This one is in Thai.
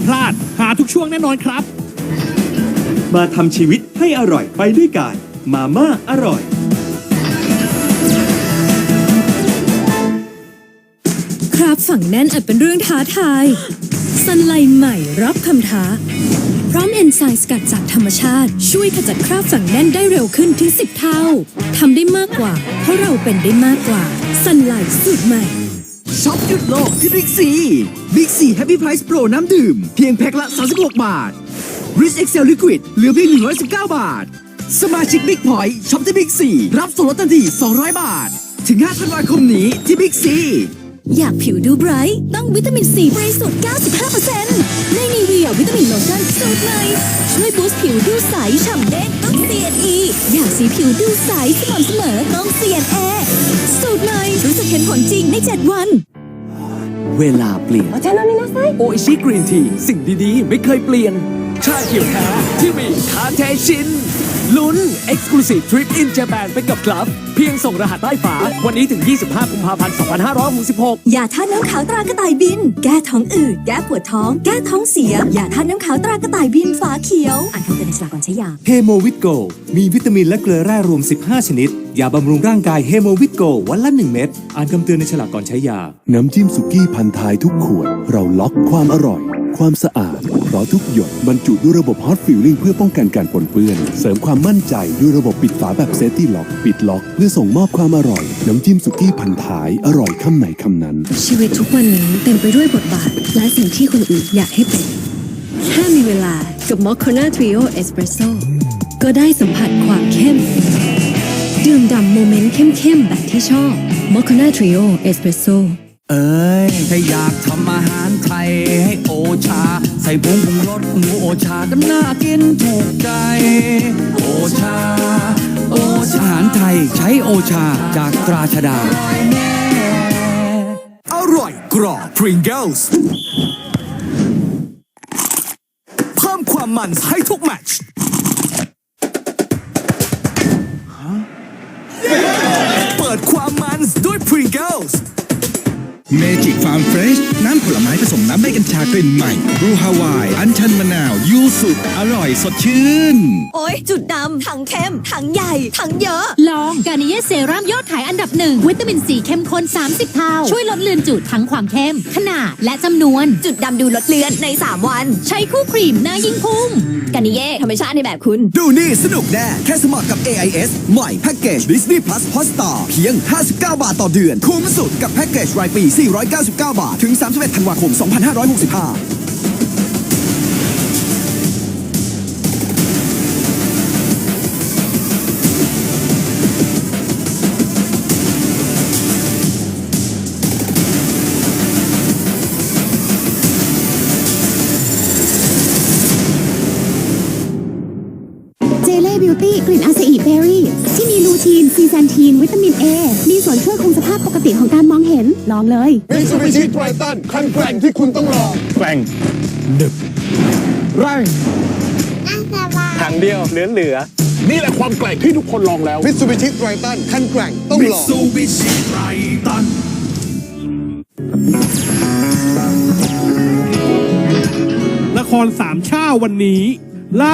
ามพลาด หาทุกช่วงแน่นอนครับ มาทำชีวิตให้อร่อยไปด้วยกัน มาม่าอร่อย ครับฝังแน่นอาจเป็นเรื่องท้าทายสันไลใหม่รับคำท้า พร้อมเอนไซม์สกัดจากธรรมชาติ ช่วยขจัดคราบฝังแน่นได้เร็วขึ้นถึง 10 เท่าทำได้มากกว่า เพราะเราเป็นได้มากกว่าสันไลสูตรใหม่ ช็อปหยุดโลกที่บิ๊กซีบิ๊กซีแฮปปี้ไพรส์โปรน้ำดื่ม เพียงแพ็คละ 36 บาท Rich Excel Liquid เหลือเพียง 119 บาท สมาชิกบิ๊กพอยต์ช็อปที่บิ๊กซีรับส่วนลดทันที 200 บาท ถึง 5 ธันวาคมนี้ที่บิ๊กซีอยากผิวดูไบรท์ต้องวิตามินซีบริสุทธิ์ 95%ในนีเวียวิตามินโลชั่นสูตรใหม่ช่วยบูสต์ผิวดูใสฉ่ำเด้งต้อง CNE อยากสีผิวดูใสสม่ำเสมอต้อง CNA สูตรใหม่รู้สึกเห็นผลจริงใน 7 วัน เวลาเปลี่ยนโออิชิกรีนที สิ่งดี ๆ ไม่เคยเปลี่ยน ชาเขียวแท้ที่มีคาเทชินลุ้น Exclusive Trip in Japan ไปกับคลับ เพียงส่งรหัสใต้ฝา วันนี้ถึง 25 กุมภาพันธ์ 2566 ยาท่าตุน้ำขาวตรากระต่ายบิน แก้ท้องอืดแก้ปวดท้อง แก้ท้องเสีย ยาท่าตุน้ำขาวตรากระต่ายบินฝาเขียว อ่านคำเตือนในฉลากก่อนใช้ยาเฮโมวิตโกมีวิตามินและเกลือแร่รวม 15 ชนิด ยาบำรุงร่างกายเฮโมวิตโกวันละ 1 เม็ด อ่านคำเตือนในฉลากก่อนใช้ยา น้ำจิ้มสุกี้พันท้ายทุกขวด เราล็อกความอร่อย ความสะอาด เพราะทุกหยดบรรจุด้วยระบบฮอตฟิลลิ่งเพื่อป้องกันการปนเปื้อน เสริมความมั่นใจด้วยระบบปิดฝาแบบเซฟตี้ล็อก ปิดล็อกเพื่อส่งมอบความอร่อย น้ำจิ้มสุกี้พันท้าย อร่อยคำไหนคำนั้น ชีวิตทุกวันนี้เต็มไปด้วยบทบาท และสิ่งที่คนอื่นอยากให้เป็นแค่มีเวลากับมอคค n นาทริโอเอสเปรสโซ่ก็ได้สัมผัสความเข้มดื่มด่ำโมเมนต์เข้มๆแบบที่ชอบมอคค n นาทริโอเอสเปรสโซ่ เอ้ยถ้าอยากทำอาหารไทยให้โอชา ใส่ผงปรุงรสหมูโอชาก็น่ากินถูกใจ โอชา โอชาอาหารไทยใช้โอชาจากตราชดา อร่อยกรอบ Pringles เพิ่มความมันให้ทุกแมตช์เปิดความมันด้วย Pringles เมจิกฟาร์มเฟรชน้ำผลไม้ผสมน้ำใบกัญชากลิ่นใหม่บรูฮาวาย อัญชันมะนาว ยูสุอร่อยสดชื่น โอ๊ยจุดดำถังเข้มถังใหญ่ถังเยอะ ลอง กานิเยเซรั่มยอดขายอันดับหนึ่งวิตามินซีเข้มข้น 30 เท่า ช่วยลดเลือนจุดทั้งความเข้ม ขนาด และจำนวน จุดดำดูลดเลือนใน 3 วัน ใช้คู่ครีมหน้ายิ่งพุ่งกานิเย่ธรรมชาติในแบบคุณ ดูนี่สนุกแน่แค่สมัครกับ AIS ใหม่แพ็กเกจ Disney Plus Hotstar เพียง 59 บาทต่อเดือน คุ้มสุดกับแพ็กเกจรายปี 499 บาท ถึง 31 ธันวาคม 2565 กลิ่นอาซาอิเบอรี่ ที่มีลูทีน ซีแซนทีน วิตามินเอ มีส่วนช่วยคงสภาพปกติของการมองเห็น ลองเลย มิสูบิชิไทรตันคันแกร่งที่คุณต้องลองแกร่งดึกแรงทางเดียวเหลือเหลือนี่แหละความแกร่งที่ทุกคนลองแล้วมิสูบิชิไทรตันคันแกร่งต้องลองละครสามชาวันนี้ล่า